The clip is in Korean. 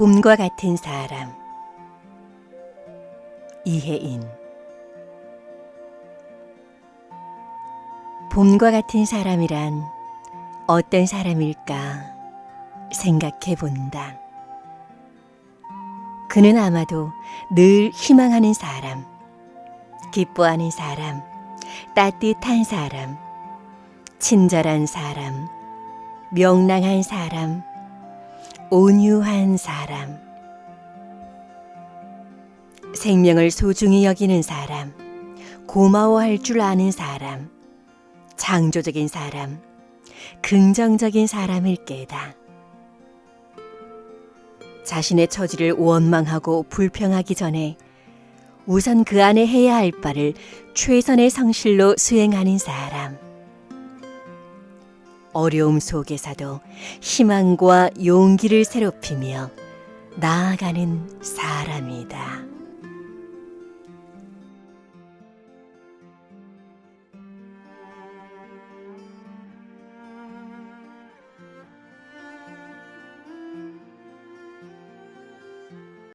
봄과 같은 사람 이혜인 봄과 같은 사람이란 어떤 사람일까 생각해 본다. 그는 아마도 늘 희망하는 사람, 기뻐하는 사람, 따뜻한 사람, 친절한 사람, 명랑한 사람, 온유한 사람, 생명을 소중히 여기는 사람, 고마워할 줄 아는 사람, 창조적인 사람, 긍정적인 사람일 게다. 자신의 처지를 원망하고 불평하기 전에 우선 그 안에 해야 할 바를 최선의 성실로 수행하는 사람. 어려움 속에서도 희망과 용기를 새롭히며 나아가는 사람이다.